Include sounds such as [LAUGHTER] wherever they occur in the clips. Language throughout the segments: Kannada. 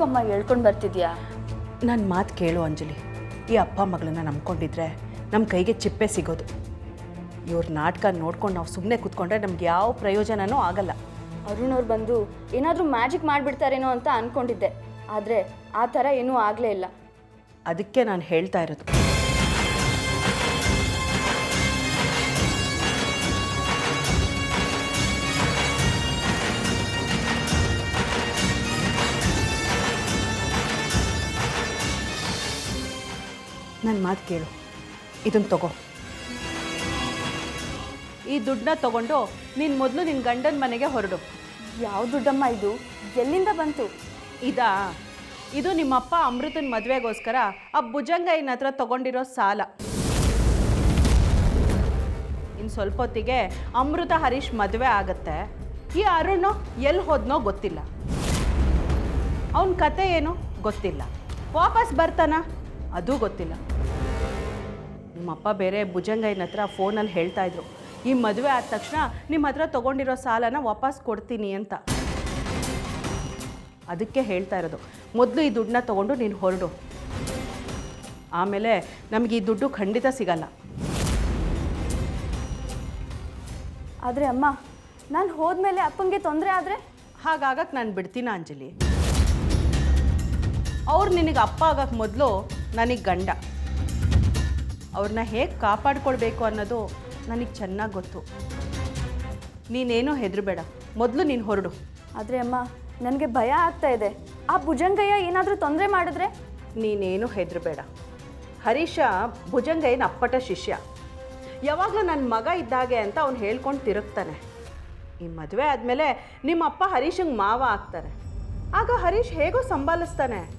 ಯಾಕಮ್ಮ ಹೇಳ್ಕೊಂಡು ಬರ್ತಿದ್ಯಾ? ನನ್ನ ಮಾತು ಕೇಳು ಅಂಜಲಿ. ಈ ಅಪ್ಪ ಮಗಳನ್ನ ನಂಬ್ಕೊಂಡಿದ್ರೆ ನಮ್ಮ ಕೈಗೆ ಚಿಪ್ಪೆ ಸಿಗೋದು. ಇವ್ರ ನಾಟಕ ನೋಡ್ಕೊಂಡು ನಾವು ಸುಮ್ಮನೆ ಕೂತ್ಕೊಂಡ್ರೆ ನಮ್ಗೆ ಯಾವ ಪ್ರಯೋಜನನೂ ಆಗಲ್ಲ. ಅರುಣ್ ಅವ್ರು ಬಂದು ಏನಾದರೂ ಮ್ಯಾಜಿಕ್ ಮಾಡಿಬಿಡ್ತಾರೇನೋ ಅಂತ ಅಂದ್ಕೊಂಡಿದ್ದೆ ಆದರೆ ಆ ಥರ ಏನೂ ಆಗಲೇ ಇಲ್ಲ. ಅದಕ್ಕೆ ನಾನು ಹೇಳ್ತಾ ಇರೋದು. ಮಾತು ಕೇಳು. ಇದನ್ನು ತಗೋ. ಈ ದುಡ್ಡನ್ನ ತಗೊಂಡು ನೀನು ಮೊದಲು ನಿನ್ನ ಗಂಡನ ಮನೆಗೆ ಹೊರಡು. ಯಾವ ದುಡ್ಡಮ್ಮ ಇದು? ಎಲ್ಲಿಂದ ಬಂತು? ಇದಾ? ಇದು ನಿಮ್ಮಪ್ಪ ಅಮೃತನ ಮದುವೆಗೋಸ್ಕರ ಆ ಭುಜಂಗಯ್ಯನ ಹತ್ರ ತಗೊಂಡಿರೋ ಸಾಲ. ಇನ್ನು ಸ್ವಲ್ಪ ಹೊತ್ತಿಗೆ ಅಮೃತ ಹರೀಶ್ ಮದುವೆ ಆಗತ್ತೆ. ಈ ಅರುಣ್ ಎಲ್ಲಿ ಹೋದ್ನೋ ಗೊತ್ತಿಲ್ಲ. ಅವನ ಕತೆ ಏನು ಗೊತ್ತಿಲ್ಲ. ವಾಪಸ್ ಬರ್ತಾನ? ಅದೂ ಗೊತ್ತಿಲ್ಲ. ನಿಮ್ಮಪ್ಪ ಬೇರೆ ಭುಜಂಗೈನ ಹತ್ರ ಫೋನಲ್ಲಿ ಹೇಳ್ತಾ ಇದ್ರು ಈ ಮದುವೆ ಆದ ತಕ್ಷಣ ನಿಮ್ಮ ಹತ್ರ ತಗೊಂಡಿರೋ ಸಾಲನ ವಾಪಸ್ ಕೊಡ್ತೀನಿ ಅಂತ. ಅದಕ್ಕೆ ಹೇಳ್ತಾ ಇರೋದು ಮೊದಲು ಈ ದುಡ್ಡನ್ನ ತೊಗೊಂಡು ನೀನು ಹೊರಡು. ಆಮೇಲೆ ನಮಗೆ ಈ ದುಡ್ಡು ಖಂಡಿತ ಸಿಗಲ್ಲ. ಆದರೆ ಅಮ್ಮ ನಾನು ಹೋದ್ಮೇಲೆ ಅಪ್ಪಂಗೆ ತೊಂದರೆ ಆದರೆ? ಹಾಗಾಗಕ್ಕೆ ನಾನು ಬಿಡ್ತೀನ ಅಂಜಲಿ? ಅವ್ರು ನಿನಗೆ ಅಪ್ಪ ಆಗಕ್ಕೆ ಮೊದಲು ನನಗೆ ಗಂಡ. ಅವ್ರನ್ನ ಹೇಗೆ ಕಾಪಾಡ್ಕೊಳ್ಬೇಕು ಅನ್ನೋದು ನನಗೆ ಚೆನ್ನಾಗಿ ಗೊತ್ತು. ನೀನೇನೋ ಹೆದರಬೇಡ. ಮೊದಲು ನೀನು ಹೊರಡು. ಆದರೆ ಅಮ್ಮ ನನಗೆ ಭಯ ಆಗ್ತಾ ಇದೆ. ಆ ಭುಜಂಗಯ್ಯ ಏನಾದರೂ ತೊಂದರೆ ಮಾಡಿದ್ರೆ? ನೀನೇನು ಹೆದರಬೇಡ. ಹರೀಶ ಭುಜಂಗಯ್ಯನ ಅಪ್ಪಟ ಶಿಷ್ಯ. ಯಾವಾಗಲೂ ನನ್ನ ಮಗ ಇದ್ದಾಗೆ ಅಂತ ಅವ್ನು ಹೇಳ್ಕೊಂಡು ತಿರುಗ್ತಾನೆ. ಈ ಮದುವೆ ಆದಮೇಲೆ ನಿಮ್ಮ ಅಪ್ಪ ಹರೀಶಂಗೆ ಮಾವ ಆಗ್ತಾರೆ. ಆಗ ಹರೀಶ್ ಹೇಗೋ ಸಂಭಾಲಿಸ್ತಾನೆ.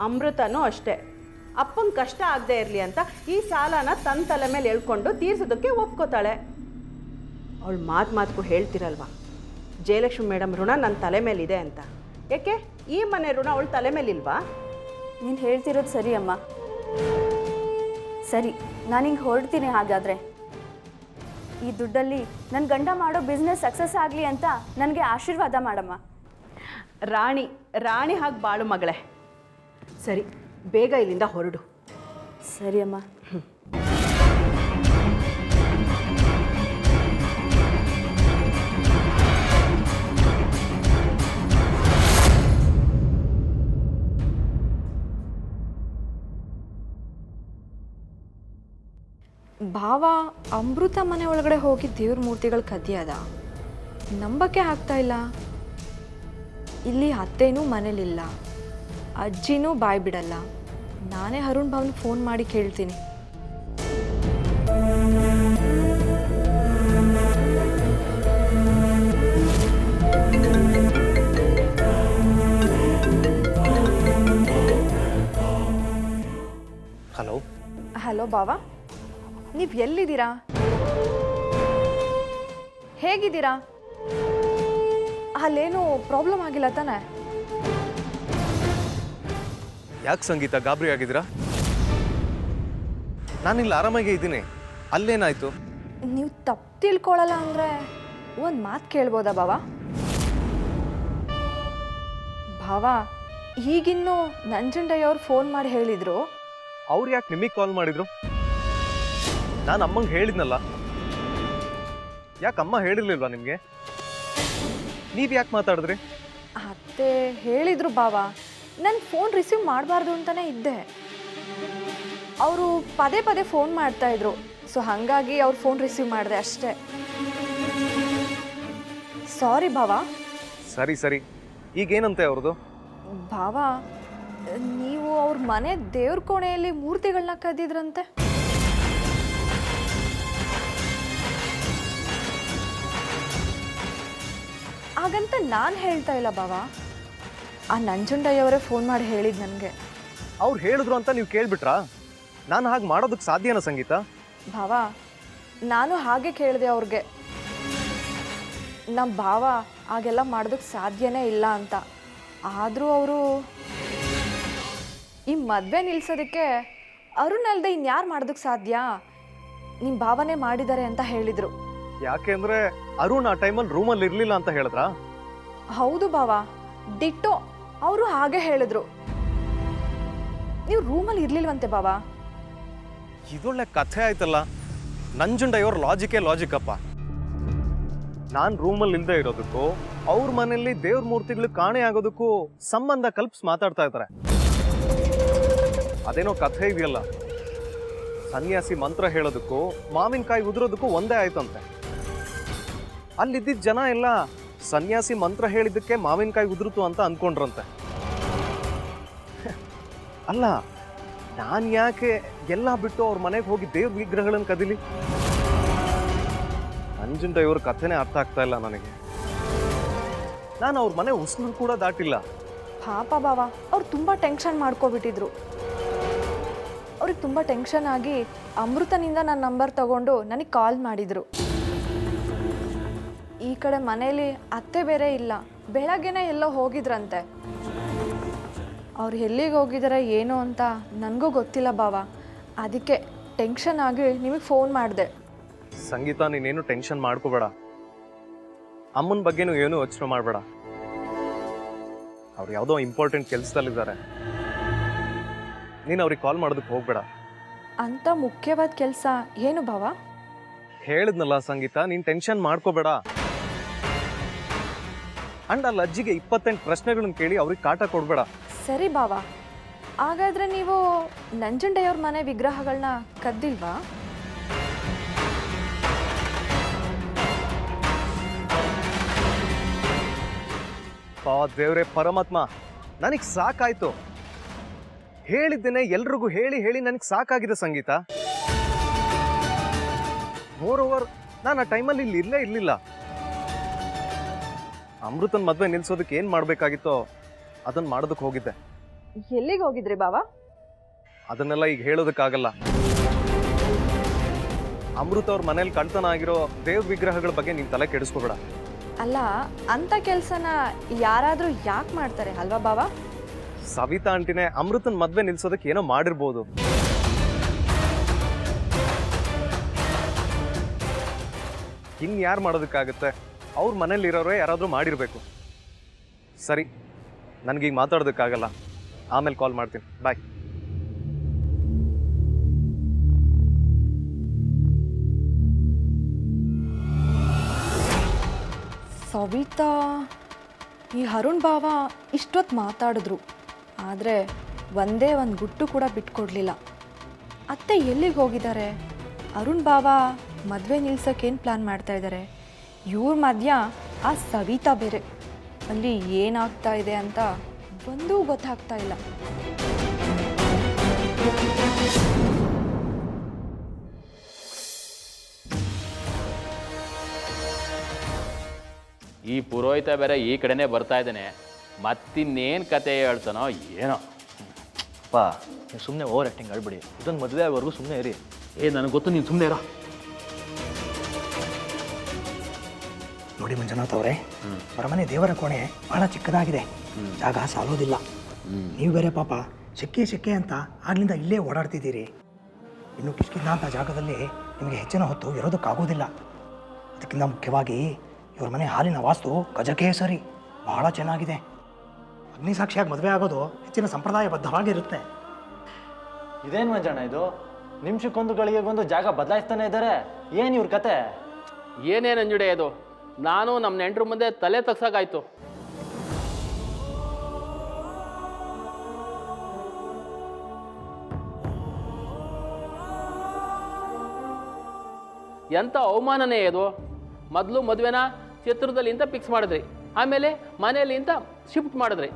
ಅಮೃತನೂ ಅಷ್ಟೇ. ಅಪ್ಪಂಗೆ ಕಷ್ಟ ಆಗದೆ ಇರಲಿ ಅಂತ ಈ ಸಾಲನ ತನ್ನ ತಲೆ ಮೇಲೆ ಎಳ್ಕೊಂಡು ತೀರ್ಸೋದಕ್ಕೆ ಒಪ್ಕೋತಾಳೆ. ಅವಳು ಮಾತು ಮಾತಕ್ಕೂ ಹೇಳ್ತಿರಲ್ವಾ? ಜಯಲಕ್ಷ್ಮಿ ಮೇಡಮ್ ಋಣ ನನ್ನ ತಲೆ ಮೇಲಿದೆ ಅಂತ. ಯಾಕೆ? ಈ ಮನೆ ಋಣ ಅವಳು ತಲೆ ಮೇಲಿಲ್ವಾ? ನೀನು ಹೇಳ್ತಿರೋದು ಸರಿ ಅಮ್ಮ. ಸರಿ ನಾನು ಹಿಂಗೆ ಹೊರಡ್ತೀನಿ ಹಾಗಾದರೆ. ಈ ದುಡ್ಡಲ್ಲಿ ನನ್ನ ಗಂಡ ಮಾಡೋ ಬಿಸ್ನೆಸ್ ಸಕ್ಸಸ್ ಆಗಲಿ ಅಂತ ನನಗೆ ಆಶೀರ್ವಾದ ಮಾಡಮ್ಮ. ರಾಣಿ ರಾಣಿ ಹಾಗೆ ಬಾಳು ಮಗಳೇ. ಸರಿ ಬೇಗ ಇಲ್ಲಿಂದ ಹೊರಡು. ಸರಿ ಅಮ್ಮ. ಭಾವ, ಅಮೃತ ಮನೆ ಒಳಗಡೆ ಹೋಗಿ ದೇವ್ರ ಮೂರ್ತಿಗಳು ಕದಿಯದ ನಂಬಕ್ಕೆ ಆಗ್ತಾ ಇಲ್ಲ. ಇಲ್ಲಿ ಅತ್ತೇನೂ ಮನೇಲಿಲ್ಲ. ಅಜ್ಜಿನೂ ಬಾಯ್ ಬಿಡಲ್ಲ. ನಾನೇ ಅರುಣ್ ಭವನ್ ಫೋನ್ ಮಾಡಿ ಕೇಳ್ತೀನಿ. ಹಲೋ? ಹಲೋ ಬಾವಾ ನೀವು ಎಲ್ಲಿದ್ದೀರಾ? ಹೇಗಿದ್ದೀರಾ? ಅಲ್ಲೇನು ಪ್ರಾಬ್ಲಮ್ ಆಗಿಲ್ಲ ತಾನೆ? ಯಾಕೆ ಸಂಗೀತ ಗಾಬರಿ ಆಗಿದ್ದೀರಾ? ನಾನಿಲ್ಲಿ ಆರಾಮಾಗೇ ಇದ್ದೀನಿ. ಅಲ್ಲೇನಾಯ್ತು? ನೀವು ತಪ್ಪು ತಿಳ್ಕೊಳ್ಳಲ್ಲ ಅಂದರೆ ಒಂದು ಮಾತು ಕೇಳ್ಬೋದಾ ಭಾವ? ಭಾವ ಈಗಿನ್ನು ನಂಜುಂಡಯ್ಯ ಅವ್ರು ಫೋನ್ ಮಾಡಿ ಹೇಳಿದ್ರು. ಅವ್ರು ಯಾಕೆ ನಿಮಗೆ ಕಾಲ್ ಮಾಡಿದ್ರು? ನಾನು ಅಮ್ಮಂಗೆ ಹೇಳಿದ್ನಲ್ಲ. ಯಾಕೆ ಅಮ್ಮ ಹೇಳಿರ್ಲಿಲ್ವಾ ನಿಮಗೆ? ನೀವು ಯಾಕೆ ಮಾತಾಡಿದ್ರಿ? ಅತ್ತೆ ಹೇಳಿದ್ರು ಬಾವ ನನ್ನ ಫೋನ್ ರಿಸೀವ್ ಮಾಡಬಾರ್ದು ಅಂತಲೇ ಇದ್ದೆ. ಅವರು ಪದೇ ಪದೇ ಫೋನ್ ಮಾಡ್ತಾಯಿದ್ರು ಸೊ ಹಾಗಾಗಿ ಅವ್ರ ಫೋನ್ ರಿಸೀವ್ ಮಾಡಿದೆ ಅಷ್ಟೇ. ಸಾರಿ ಭಾವ. ಸರಿ ಸರಿ. ಈಗೇನಂತೆ ಅವ್ರದ್ದು ಭಾವ ನೀವು ಅವ್ರ ಮನೆ ದೇವ್ರ ಕೋಣೆಯಲ್ಲಿ ಮೂರ್ತಿಗಳನ್ನ ಕದ್ದಿದ್ರಂತೆ ಹಾಗಂತ ನಾನು ಹೇಳ್ತಾ ಇಲ್ಲ ಭಾವ. ಆ ನಂಜುಂಡಯ್ಯವರೇ ಫೋನ್ ಮಾಡಿ ಹೇಳಿದ್ ನನಗೆ. ಅವ್ರು ಹೇಳಿದ್ರು ಅಂತ ನೀವು ಕೇಳ್ಬಿಟ್ರಾ? ನಾನು ಹಾಗೆ ಮಾಡೋದಕ್ಕೆ ಸಾಧ್ಯನಾ ಸಂಗೀತ? ಭಾವ ನಾನು ಹಾಗೆ ಕೇಳಿದೆ ಅವ್ರಿಗೆ. ನಮ್ಮ ಭಾವ ಹಾಗೆಲ್ಲ ಮಾಡೋದಕ್ಕೆ ಸಾಧ್ಯನೇ ಇಲ್ಲ ಅಂತ. ಆದರೂ ಅವರು ಈ ಮದುವೆ ನಿಲ್ಸೋದಕ್ಕೆ ಅರುಣ್ ಅಲ್ಲದೆ ಇನ್ಯಾರು ಮಾಡೋದಕ್ಕೆ ಸಾಧ್ಯ? ನಿಮ್ಮ ಭಾವನೆ ಮಾಡಿದ್ದಾರೆ ಅಂತ ಹೇಳಿದರು. ಯಾಕೆ ಅಂದ್ರೆ ಅರುಣ್ ಆ ಟೈಮಲ್ಲಿ ರೂಮಲ್ಲಿ ಇರಲಿಲ್ಲ ಅಂತ ಹೇಳಿದ್ರಾ? ಹೌದು ಭಾವ ಡಿಟ್ಟೋ ಅವರು ಹಾಗೆ ಹೇಳಿದ್ರು. ನೀವು ರೂಮಲ್ಲಿ ಇರ್ಲಿಲ್ವಂತೆ ಬಾಬಾ? ಇದೊಳ್ಳೆ ಕಥೆ ಆಯ್ತಲ್ಲ ನಂಜುಂಡಯ್ಯವ್ರ ಲಾಜಿಕೇ ಲಾಜಿಕ್ ಅಪ್ಪ ನಾನು ರೂಮಲ್ಲಿ ಇಲ್ಲದೆ ಇರೋದಕ್ಕೂ, ಅವ್ರ ಮನೆಯಲ್ಲಿ ದೇವ್ರ ಮೂರ್ತಿಗಳು ಕಾಣೆ ಆಗೋದಕ್ಕೂ ಸಂಬಂಧ ಕಲ್ಪಿಸಿ ಮಾತಾಡ್ತಾ ಇದ್ದಾರೆ ಅದೇನೋ ಕಥೆ ಇದೆಯಲ್ಲ, ಸನ್ಯಾಸಿ ಮಂತ್ರ ಹೇಳೋದಕ್ಕೂ, ಮಾವಿನಕಾಯಿ ಉದುರೋದಕ್ಕೂ ಒಂದೇ ಆಯ್ತಂತೆ. ಅಲ್ಲಿದ್ದ ಜನ ಎಲ್ಲ ಸನ್ಯಾಸಿ ಮಂತ್ರ ಹೇಳಿದ್ದಕ್ಕೆ ಮಾವಿನಕಾಯಿ ಉದುರುತು ಅಂತ ಅನ್ಕೊಂಡ್ರಂತೆ. ಅಲ್ಲ, ನಾನು ಯಾಕೆ ಎಲ್ಲ ಬಿಟ್ಟು ಅವ್ರ ಮನೆಗೆ ಹೋಗಿ ದೇವ್ರ ವಿಗ್ರಹಗಳನ್ನು ಕದಿಲಿ? ನಂಜುಂಡ ಇವ್ರ ಕಥೆನೇ ಅರ್ಥ ಆಗ್ತಾ ಇಲ್ಲ ನನಗೆ. ನಾನು ಅವ್ರ ಮನೆ ಉಸ್ಲು ಕೂಡ ದಾಟಿಲ್ಲ. ಪಾಪ ಬಾವ, ಅವ್ರು ತುಂಬ ಟೆನ್ಷನ್ ಮಾಡ್ಕೊಬಿಟ್ಟಿದ್ರು. ಅವ್ರಿಗೆ ತುಂಬ ಟೆನ್ಷನ್ ಆಗಿ ಅಮೃತನಿಂದ ನನ್ನ ನಂಬರ್ ತಗೊಂಡು ನನಗೆ ಕಾಲ್ ಮಾಡಿದರು. ಈ ಕಡೆ ಮನೇಲಿ ಅತ್ತೆ ಬೇರೆ ಇಲ್ಲ. ಬೆಳಗ್ಗೆನೇ ಎಲ್ಲೋ ಹೋಗಿದ್ರಂತೆ. ಅವ್ರು ಎಲ್ಲಿಗೆ ಹೋಗಿದ್ದಾರೆ ಏನು ಅಂತ ನನಗೂ ಗೊತ್ತಿಲ್ಲ ಬಾವ. ಅದಕ್ಕೆ ಟೆನ್ಷನ್ ಆಗಿ ನಿಮಗೆ ಫೋನ್ ಮಾಡಿದೆ. ಸಂಗೀತ ನೀನೇನು ಟೆನ್ಷನ್ ಮಾಡ್ಕೋಬೇಡ. ಅಮ್ಮನ ಬಗ್ಗೆನೂ ಏನು ಯೋಚನೆ ಮಾಡಬೇಡ. ಅವ್ರು ಯಾವುದೋ ಇಂಪಾರ್ಟೆಂಟ್ ಕೆಲಸದಲ್ಲಿದ್ದಾರೆ. ನೀನು ಅವ್ರಿಗೆ ಕಾಲ್ ಮಾಡೋದಕ್ಕೆ ಹೋಗ್ಬೇಡ. ಅಂಥ ಮುಖ್ಯವಾದ ಕೆಲಸ ಏನು ಬಾವ? ಹೇಳಿದ್ನಲ್ಲ ಸಂಗೀತ ನೀನು ಟೆನ್ಷನ್ ಮಾಡ್ಕೋಬೇಡ. ಅಂಡ್ ಅಲ್ಲಿ ಅಜ್ಜಿಗೆ ಇಪ್ಪತ್ತೆಂಟು ಪ್ರಶ್ನೆಗಳನ್ನ ಕೇಳಿ ಅವ್ರಿಗೆ ಕಾಟ ಕೊಡ್ಬೇಡ. ಸರಿ ಬಾವ. ಹಾಗಾದ್ರೆ ನೀವು ನಂಜುಂಡೆಯವ್ರ ಮನೆ ವಿಗ್ರಹಗಳನ್ನ ಕದ್ದಿಲ್ವಾ? ಪಾ ದೇವ್ರೆ ಪರಮಾತ್ಮ ನನಗೆ ಸಾಕಾಯ್ತು. ಹೇಳಿದ್ದೇನೆ ಎಲ್ರಿಗೂ ಹೇಳಿ ಹೇಳಿ ನನಗೆ ಸಾಕಾಗಿದೆ ಸಂಗೀತ. ಮೋರ್ ಓವರ್ ನಾನು ಆ ಟೈಮಲ್ಲಿ ಇಲ್ಲಿ ಇರಲೇ ಇರಲಿಲ್ಲ. ಅಮೃತನ್ ಮದ್ವೆ ನಿಲ್ಸೋದಕ್ಕೆ ಏನು ಮಾಡಬೇಕಾಗಿತ್ತೋ ಅದನ್ನ ಮಾಡೋದಕ್ಕೆ ಹೋಗಿದ್ದೆ. ಎಲ್ಲಿಗೆ ಹೋಗಿದ್ರಿ ಬಾವಾ? ಅದನ್ನೆಲ್ಲ ಈಗ ಹೇಳೋದಕ್ಕಾಗಲ್ಲ. ಅಮೃತ ಅವ್ರ ಮನೇಲಿ ಕಳ್ತನ ಆಗಿರೋ ದೇವ್ ವಿಗ್ರಹಗಳ ಬಗ್ಗೆ ನೀನ್ ತಲೆ ಕೆಡಿಸ್ಕೋಬೇಡ. ಅಲ್ಲ ಅಂತ ಕೆಲಸನ ಯಾರಾದರೂ ಯಾಕೆ ಮಾಡ್ತಾರೆ ಅಲ್ವಾ ಬಾವಾ? ಸವಿತಾ ಆಂಟಿನೇ ಅಮೃತನ್ ಮದ್ವೆ ನಿಲ್ಸೋದಕ್ಕೆ ಏನೋ ಮಾಡಿರ್ಬೋದು. ಇನ್ ಯಾರು ಮಾಡೋದಕ್ಕಾಗತ್ತೆ? ಅವ್ರ ಮನೇಲಿರೋರೇ ಯಾರಾದರೂ ಮಾಡಿರಬೇಕು. ಸರಿ, ನನಗೀಗ ಮಾತಾಡೋದಕ್ಕಾಗಲ್ಲ. ಆಮೇಲೆ ಕಾಲ್ ಮಾಡ್ತೀನಿ. ಬಾಯ್ ಸವಿತಾ, ಈ ಅರುಣ್ ಭಾವ ಇಷ್ಟೊತ್ತು ಮಾತಾಡಿದ್ರು. ಆದರೆ ಒಂದೇ ಒಂದು ಗುಟ್ಟು ಕೂಡ ಬಿಟ್ಕೊಡ್ಲಿಲ್ಲ. ಅತ್ತೆ ಎಲ್ಲಿಗೆ ಹೋಗಿದ್ದಾರೆ ಅರುಣ್ ಬಾವ ಮದುವೆ ನಿಲ್ಸೋಕ್ಕೇನು ಪ್ಲ್ಯಾನ್ ಮಾಡ್ತಾ ಇದ್ದಾರೆ ಇವ್ರ ಮಧ್ಯ ಆ ಸವಿತಾ ಬೇರೆ. ಅಲ್ಲಿ ಏನಾಗ್ತಾ ಇದೆ ಅಂತ ಒಂದೂ ಗೊತ್ತಾಗ್ತಾ ಇಲ್ಲ. ಈ ಪುರೋಹಿತ ಬೇರೆ ಈ ಕಡೆನೇ ಬರ್ತಾ ಇದ್ದಾನೆ. ಮತ್ತಿನ್ನೇನು ಕತೆ ಹೇಳ್ತಾನೋ ಏನೋ. ಅಪ್ಪ ನೀವು ಸುಮ್ಮನೆ ಓವರ್ ಆ್ಯಕ್ಟಿಂಗ್ ಆಡ್ಬಿಡಿ. ಇದೊಂದು ಮದುವೆ ಆಗೋವರೆಗೂ ಸುಮ್ಮನೆ ಇರಿ. ಏ ನನಗೆ ಗೊತ್ತು ನೀನು ಸುಮ್ಮನೆ ಇರೋ. ನೋಡಿ ಮಂಜುನಾಥ್ ಅವರ ಮನೆ ದೇವರ ಕೋಣೆ ಬಹಳ ಚಿಕ್ಕದಾಗಿದೆ. ಜಾಗ ಸಾಲೋದಿಲ್ಲ. ನೀವು ಬೇರೆ ಪಾಪ ಶೆಕೆ ಶೆಕೆ ಅಂತ ಆಗ್ಲಿಂದ ಇಲ್ಲೇ ಓಡಾಡ್ತಿದ್ದೀರಿ. ಇನ್ನು ಕಿಷ್ಕಿಂದ ಅಂತ ಜಾಗದಲ್ಲಿ ನಿಮಗೆ ಹೆಚ್ಚಿನ ಹೊತ್ತು ಇರೋದಕ್ಕಾಗೋದಿಲ್ಲ. ಅದಕ್ಕಿಂತ ಮುಖ್ಯವಾಗಿ ಇವ್ರ ಮನೆ ಹಾಲಿನ ವಾಸ್ತು ಗಜಕೇಸರಿ. ಸರಿ ಬಹಳ ಚೆನ್ನಾಗಿದೆ. ಅಗ್ನಿ ಸಾಕ್ಷಿಯಾಗಿ ಮದುವೆ ಆಗೋದು ಹೆಚ್ಚಿನ ಸಂಪ್ರದಾಯಬದ್ಧವಾಗಿರುತ್ತೆ. ಇದೇನು ಮಂಜಣ್ಣ ಇದು? ನಿಮಿಷಕ್ಕೊಂದು ಗಳಿಗೆಗೊಂದು ಜಾಗ ಬದಲಾಯಿಸ್ತಾನೆ ಇದ್ದಾರೆ. ಏನು ಇವ್ರ ಕತೆ? ಏನೇನು ಅಂಜುಡೆ ಅದು ನಾನು ನಮ್ಮ ನೆಂಟ್ರ ಮುಂದೆ ತಲೆ ತಗ್ಸೋಕ್ಕಾಯ್ತು ಎಂಥ ಅವಮಾನನೇ ಇದು ಮೊದಲು ಮದುವೆನ ಚಿತ್ರದಲ್ಲಿ ಇಂತ ಫಿಕ್ಸ್ ಮಾಡಿದ್ರಿ, ಆಮೇಲೆ ಮನೆಯಲ್ಲಿ ಇಂತ ಶಿಫ್ಟ್ ಮಾಡಿದ್ರಿ.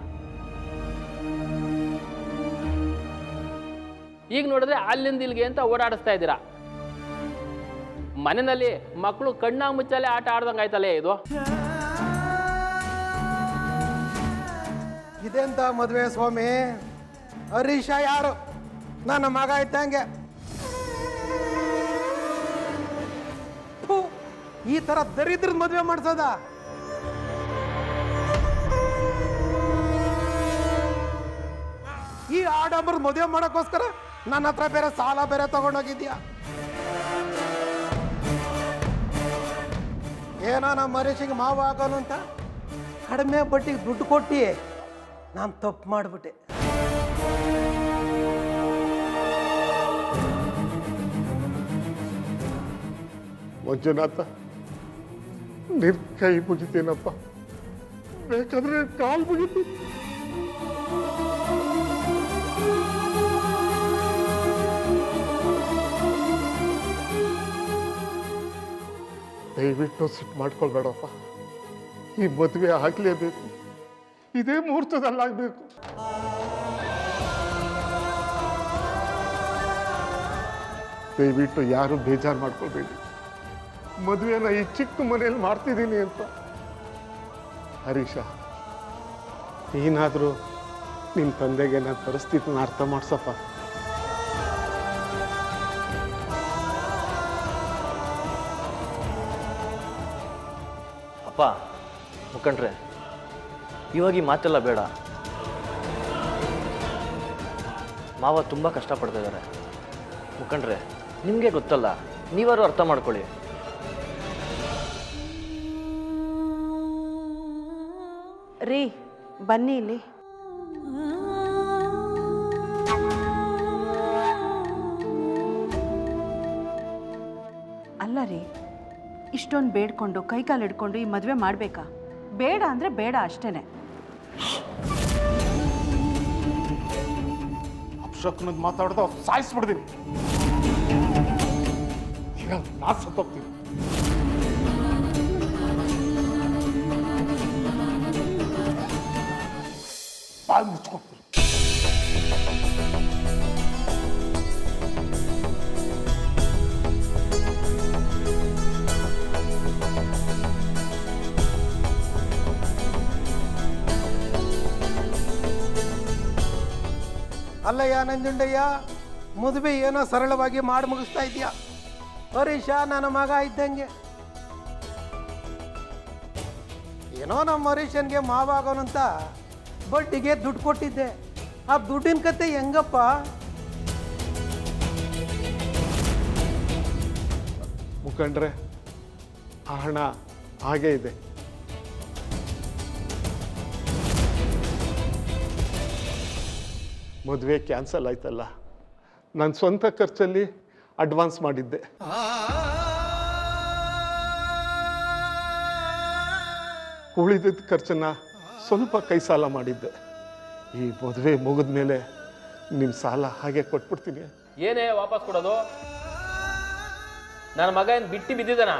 ಈಗ ನೋಡಿದ್ರೆ ಅಲ್ಲಿಂದ ಇಲ್ಲಿಗೆ ಅಂತ ಓಡಾಡಿಸ್ತಾ ಇದ್ದೀರಾ? ಮನೆಯಲ್ಲಿ ಮಕ್ಕಳು ಕಣ್ಣ ಮುಚ್ಚಲೆ ಆಟ ಆಡ್ದಂಗೆ ಆಯ್ತಲ್ಲ ಇದು? ಇದೆಂತ ಮದುವೆ ಸ್ವಾಮಿ? ಹರೀಶ ಯಾರು? ನನ್ನ ಮಗ ಇದ್ದಂಗೆ ಈ ತರ ದರಿದ್ರದ ಮದುವೆ ಮಾಡ್ಸೋದ? ಈ ಆಡಂಬರ್ ಮದುವೆ ಮಾಡೋಕ್ಕೋಸ್ಕರ ನನ್ನ ಹತ್ರ ಬೇರೆ ಸಾಲ ಬೇರೆ ತಗೊಂಡೋಗಿದ್ಯಾ? ಏನೋ ನಮ್ಮ ಮರೀಶಿಗೆ ಮಾವು ಆಗೋನು ಅಂತ ಕಡಿಮೆ ಬಡ್ಡಿಗೆ ದುಡ್ಡು ಕೊಟ್ಟು ನಾನು ತಪ್ಪು ಮಾಡಿಬಿಟ್ಟೆ. ಮಂಜುನಾಥ ನಿಮ್ ಕೈ ಮುಗಿತೀನಪ್ಪ. ಬೇಕಾದ್ರೆ ಕಾಲು ಮುಗಿತೀನಿ. ದಯವಿಟ್ಟು ಸಿಟ್ಟು ಮಾಡ್ಕೊಳ್ಬೇಡಪ್ಪ. ಈ ಮದುವೆ ಆಗಲೇಬೇಕು. ಇದೇ ಮುಹೂರ್ತದಲ್ಲಾಗಬೇಕು. ದಯವಿಟ್ಟು ಯಾರು ಬೇಜಾರು ಮಾಡ್ಕೊಳ್ಬೇಡಿ ಮದುವೆನ ಈ ಚಿಕ್ಕ ಮನೆಯಲ್ಲಿ ಮಾಡ್ತಿದ್ದೀನಿ ಅಂತ. ಹರೀಶ ಏನಾದರೂ ನಿಮ್ಮ ತಂದೆಗೆ ನನ್ನ ಪರಿಸ್ಥಿತಿನ ಅರ್ಥ ಮಾಡ್ಸಪ್ಪ. ಅಪ್ಪ, ಮುಖಂಡ್ರೆ, ಇವಾಗ ಈ ಮಾತೆಲ್ಲ ಬೇಡ. ಮಾವ ತುಂಬ ಕಷ್ಟಪಡ್ತಾ ಇದ್ದಾರೆ. ಮುಖಂಡ್ರೆ, ನಿಮಗೆ ಗೊತ್ತಲ್ಲ ನೀವಾರು ಅರ್ಥ ಮಾಡ್ಕೊಳ್ಳಿ. ರೀ, ಬನ್ನಿ ಇಲ್ಲಿ. ಇಷ್ಟೊಂದು ಬೇಡ್ಕೊಂಡು, ಕೈಕಾಲು ಹಿಡ್ಕೊಂಡು ಈ ಮದುವೆ ಮಾಡಬೇಕಾ? ಬೇಡ ಅಂದರೆ ಬೇಡ ಅಷ್ಟೇ ಅಪ್ಶಕ್ನದ್ ಮಾತಾಡ್ದು ಸಾಯಿಸ್ಬಿಡ್ತೀನಿ. ಈಗ ಸತ್ತೋಗ್ತೀನಿ. ಬಾಯಿ ಮುಚ್ಕೊಡ್ತೀನಿ. ಅಲ್ಲಯ್ಯ ನಂಜುಂಡಯ್ಯ, ಮದುವೆ ಏನೋ ಸರಳವಾಗಿ ಮಾಡಿ ಮುಗಿಸ್ತಾ ಇದೆಯಾ ಹರೀಶ, ನನ್ನ ಮಗ ಇದ್ದಂಗೆ. ಏನೋ ನಮ್ಮ ಹರೀಶನ್ಗೆ ಮಾವಾಗೋನಂತ ಬಡ್ಡಿಗೆ ದುಡ್ಡು ಕೊಟ್ಟಿದ್ದೆ. ಆ ದುಡ್ಡಿನ ಕತೆ ಹೆಂಗಪ್ಪ? ಮುಖಂಡ್ರೆ, ಆ ಹಣ ಹಾಗೇ ಇದೆ. ಮದುವೆ ಕ್ಯಾನ್ಸಲ್ ಆಯ್ತಲ್ಲ. ನನ್ನ ಸ್ವಂತ ಖರ್ಚಲ್ಲಿ ಅಡ್ವಾನ್ಸ್ ಮಾಡಿದ್ದೆ. ಉಳಿದಿದ್ದ ಖರ್ಚನ್ನ ಸ್ವಲ್ಪ ಕೈ ಸಾಲ ಮಾಡಿದ್ದೆ. ಈ ಮದುವೆ ಮುಗಿದ ಮೇಲೆ ನಿಮ್ಮ ಸಾಲ ಹಾಗೆ ಕೊಟ್ಬಿಡ್ತೀನಿ. ಏನೇ ವಾಪಸ್ ಕೊಡೋದು? ನನ್ನ ಮಗ ಏನು ಬಿಟ್ಟು ಬಿದ್ದಿದ್ದಾನ.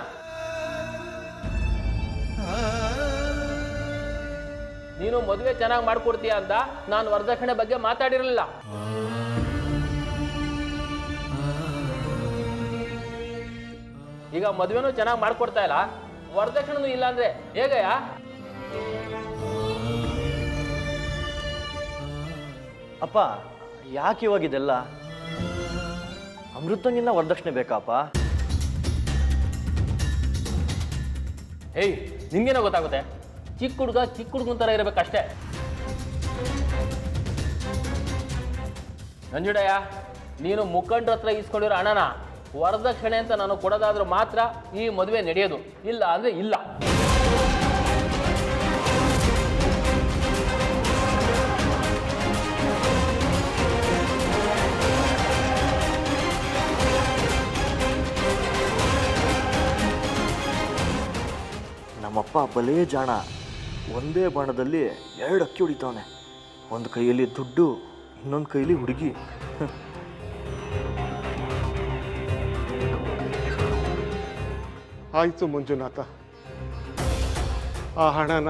ನೀನು ಮದುವೆ ಚೆನ್ನಾಗಿ ಮಾಡ್ಕೊಡ್ತೀಯ ಅಂತ ನಾನು ವರದಕ್ಷಿಣೆ ಬಗ್ಗೆ ಮಾತಾಡಿರಲಿಲ್ಲ. ಈಗ ಮದುವೆನೂ ಚೆನ್ನಾಗಿ ಮಾಡ್ಕೊಡ್ತಾ ಇಲ್ಲ. ವರದಕ್ಷಿಣೆನೂ ಇಲ್ಲ ಅಂದ್ರೆ ಹೇಗಯ್ಯ? ಅಪ್ಪ ಯಾಕೆ ಇವಾಗ ಇದೆಲ್ಲ? ಅಮೃತಂಗಿನ್ನ ವರದಕ್ಷಿಣೆ ಬೇಕಪ್ಪ? ಏಯ್ ನಿಮ್ಗೇನೋ ಗೊತ್ತಾಗುತ್ತೆ? ಚಿಕ್ಕ ಹುಡುಗ ಚಿಕ್ಕ ಹುಡುಗನ ಥರ ಇರಬೇಕಷ್ಟೇ. ನಂಜುಡಯ್ಯ, ನೀನು ಮುಖಂಡ್ರ ಹತ್ರ ಇಸ್ಕೊಂಡಿರೋ ಹಣನ ವರದಕ್ಷಿಣೆ ಅಂತ ನಾನು ಕೊಡೋದಾದ್ರೂ ಮಾತ್ರ ಈ ಮದುವೆ ನಡೆಯೋದು. ಇಲ್ಲ ಅಂದ್ರೆ ಇಲ್ಲ. ನಮ್ಮಪ್ಪ ಬಲೇ ಜಾಣ. ಒಂದೇ ಬಾಣದಲ್ಲಿ ಎರಡು ಅಕ್ಕಿ ಹೊಡಿತಾವನೆ. ಒಂದು ಕೈಯಲ್ಲಿ ದುಡ್ಡು, ಇನ್ನೊಂದು ಕೈಯಲ್ಲಿ ಹುಡುಗಿ. [LAUGHS] ಆಯಿತು ಮಂಜುನಾಥ. ಆ ಹಣನ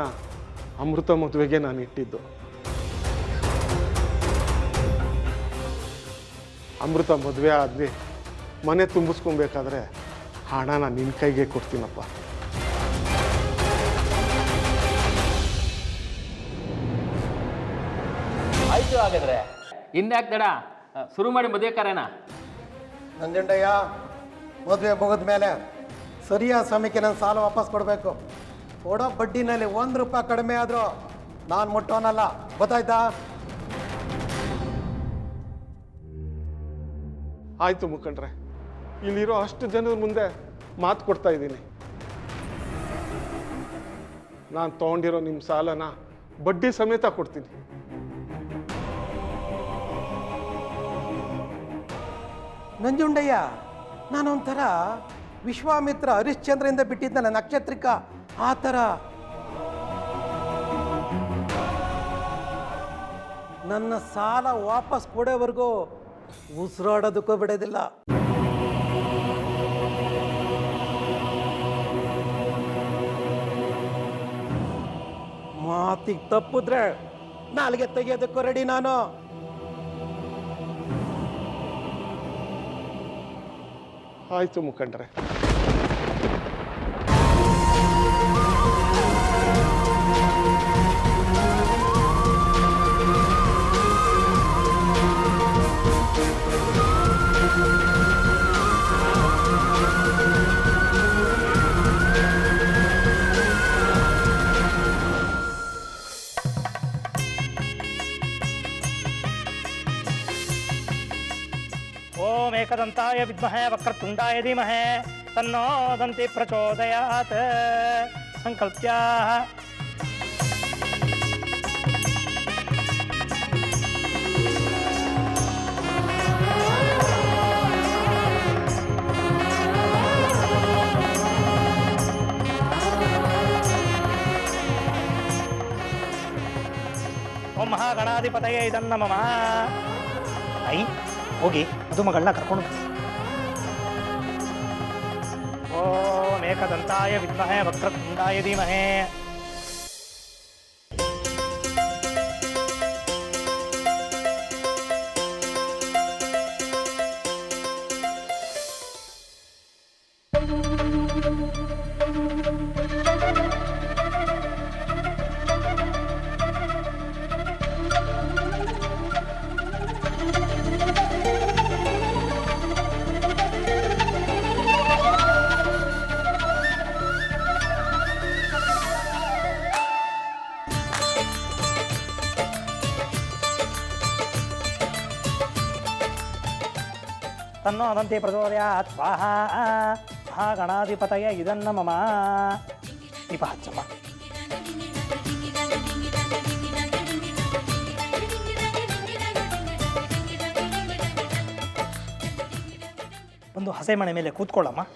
ಅಮೃತ ಮದುವೆಗೆ ನಾನು ಇಟ್ಟಿದ್ದು. ಅಮೃತ ಮದುವೆ ಆದ್ವಿ. ಮನೆ ತುಂಬಿಸ್ಕೊಬೇಕಾದ್ರೆ ಹಣನ ನಿನ್ನ ಕೈಗೆ ಕೊಡ್ತೀನಪ್ಪ. ಆಯ್ತು ಹಾಗಾದ್ರೆ. ಇನ್ಯಾಕ್ ತಡ ಶುರು ಮಾಡಿ ಮದುವೆ ಕಾರ್ಯನ ನಂಜುಂಡಯ್ಯ ಮದುವೆ ಮುಗಿದ ಮೇಲೆ ಸರಿಯಾದ ಸಮಯಕ್ಕೆ ನನ್ನ ಸಾಲ ವಾಪಸ್ ಕೊಡಬೇಕು. ಕೊಡೋ ಬಡ್ಡಿನಲ್ಲಿ ಒಂದು ರೂಪಾಯಿ ಕಡಿಮೆ ಆದರೂ ನಾನು ಮುಟ್ಟೋನಲ್ಲ. ಗೊತ್ತಾಯ್ತಾ? ಆಯಿತು ಮುಖಂಡ್ರೆ ಇಲ್ಲಿರೋ ಅಷ್ಟು ಜನರ ಮುಂದೆ ಮಾತು ಕೊಡ್ತಾ ಇದ್ದೀನಿ. ನಾನು ತೊಗೊಂಡಿರೋ ನಿಮ್ಮ ಸಾಲನ ಬಡ್ಡಿ ಸಮೇತ ಕೊಡ್ತೀನಿ. ನಂಜುಂಡಯ್ಯ, ನಾನೊಂಥರ ವಿಶ್ವಾಮಿತ್ರ ಹರಿಶ್ಚಂದ್ರದಿಂದ ಬಿಟ್ಟಿದ್ದಲ್ಲ ನಕ್ಷತ್ರಿಕ, ಆ ಥರ. ನನ್ನ ಸಾಲ ವಾಪಸ್ ಕೊಡೋವರೆಗೂ ಉಸಿರಾಡೋದಕ್ಕೂ ಬಿಡೋದಿಲ್ಲ. ಮಾತಿಗೆ ತಪ್ಪಿದ್ರೆ ನಾಲ್ಗೆ ತೆಗೆಯೋದಕ್ಕೂ ರೆಡಿ ನಾನು. ಆಯಿತು ಮುಖಂಡ್ರೆ. ಓಂ ಏಕದಂತಾಯ ವಿದ್ಮಹೇ ವಕ್ರತುಂಡಾಯ ಧೀಮಹೇ ತನ್ನೋ ದಂತಿ ಪ್ರಚೋದಯಾತ್ ಸಂಕಲ್ಪ್ಯ ಓಂ ಮಹಾಗಣಾಧಿಪತಯೇ ಇದನ್ನ ಮಮ ಮದುಮಗಳನ್ನ ಕರ್ಕೊಂಡು ಓ ಏಕದಂತಾಯ ವಿದ್ಮಹೇ ವಕ್ರತುಂಡಾಯ ಧೀಮಹೇ. ತನ್ನೋ ಅದಂತೆ ಪ್ರಚೋದಯಾತ್. ಸ್ವಾಹ ಮಹಾಗಣಾಧಿಪತಯ ಇದನ್ನ ಮಮ. ದೀಪ ಹಚ್ಚಮ್ಮ. ಒಂದು ಹಸೆ ಮಣೆ ಮೇಲೆ ಕೂತ್ಕೊಳ್ಳಮ್ಮ.